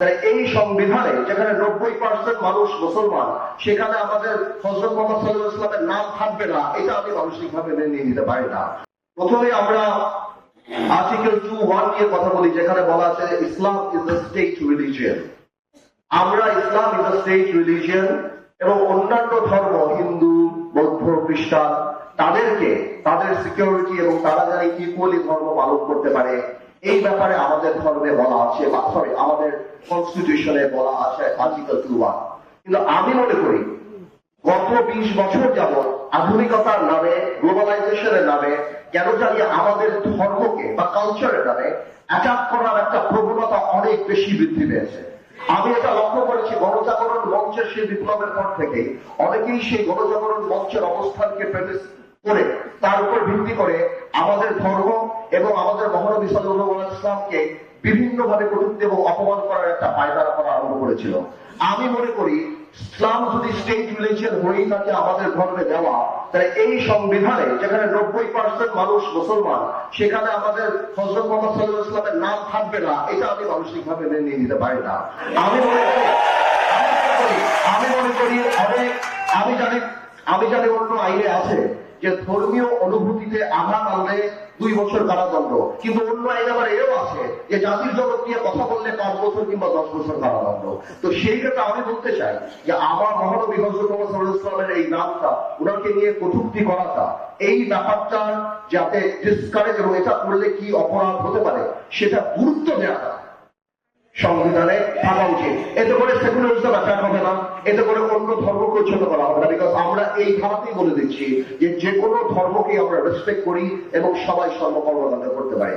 এই সংবিধানে যেখানে নব্বই পার্সেন্ট মানুষ মুসলমান, সেখানে আমাদের হজরত মোহাম্মদ সাল্লাহ ইসলামের নাম থাকবে না। এটা আমি মানসিকভাবে মেনে নিতে পারি না। প্রথমে আমরা আর্টিকেল টু ওয়ান নিয়ে কথা বলি, যেখানে বলা আছে Islam is the state religion. আমরা Islam is the state religion এবং অন্যান্য ধর্ম, হিন্দু, বৌদ্ধ, খ্রিস্টান, তাদেরকে, তাদের সিকিউরিটি এবং তারা যেন ইকুয়ালি ধর্ম পালন করতে পারে। এই ব্যাপারে আমাদের ধর্মে বলা আছে, বা সরি আমাদের কনস্টিটিউশনে বলা আছে আর্টিকেল টু ওয়ান কিন্তু আমি মনে করি, গত বিশ বছর যাবৎ আধুনিকতার নামে গ্লোবালাইজেশনের নামে, কেন জানি আমাদের ধর্মকে বা কালচারের নামে অ্যাটাক করার একটা প্রবণতা অনেক বেশি বৃদ্ধি পেয়েছে। আমি এটা লক্ষ্য করেছি, গণজাগরণ মঞ্চের সেই বিপ্লবের পর থেকে অনেকেই সেই গণজাগরণ মঞ্চের অবস্থানকে করে, তার উপর ভিত্তি করে আমাদের ধর্ম এবং আমাদের মহানবী আলাইহি ইসলামকে বিভিন্ন ভাবে কটূক্তি এবং অপমান করার একটা পায়দারা করা আরম্ভ করেছিল। আমি মনে করি, ইসলাম যদি স্টেট রিলিজিয়ন হয়েই থাকে আমাদের ধর্মে দেওয়া, তাহলে এই সংবিধানে যেখানে নব্বই পার্সেন্ট মানুষ মুসলমান, সেখানে আমাদের হজরত মোহাম্মদ সাল্লাহ ইসলামের নাম থাকবে না, এটা আমি মানসিকভাবে মেনে নিতে পারি না। আমি মনে করি, আমি মনে করি অনেক আমি জানি আমি জানি অন্য আইনে আছে যে ধর্মীয় অনুভূতিতে আঘাত আনলে দুই বছর কারাদণ্ড কিন্তু অন্য আইনে আবার এও আছে যে জাতির জগৎ নিয়ে কথা বললে পাঁচ বছর কিংবা দশ বছর কারাদণ্ড তো সেই ক্ষেত্রে আমি বলতে চাই যে আমার মহানবী হজরত মোহাম্মদ ইসলামের এই নামটা ওনাকে নিয়ে কটূক্তি করাটা এই ব্যাপারটা যাতে ডিসকারেজ এবং এটা করলে কি অপরাধ হতে পারে সেটা গুরুত্ব দেওয়াটা সংবিধানে থাকা উচিত। এতে করে সেকুলারিজম না এতে করে অন্য ধর্মকে উচ্ছেদ করা হবে না বিকজ আমরা এই ধারাতেই বলে দিচ্ছি যে যে কোনো ধর্মকে আমরা রেসপেক্ট করি এবং সবাই সর্বকর্মকাণ্ড করতে পারি।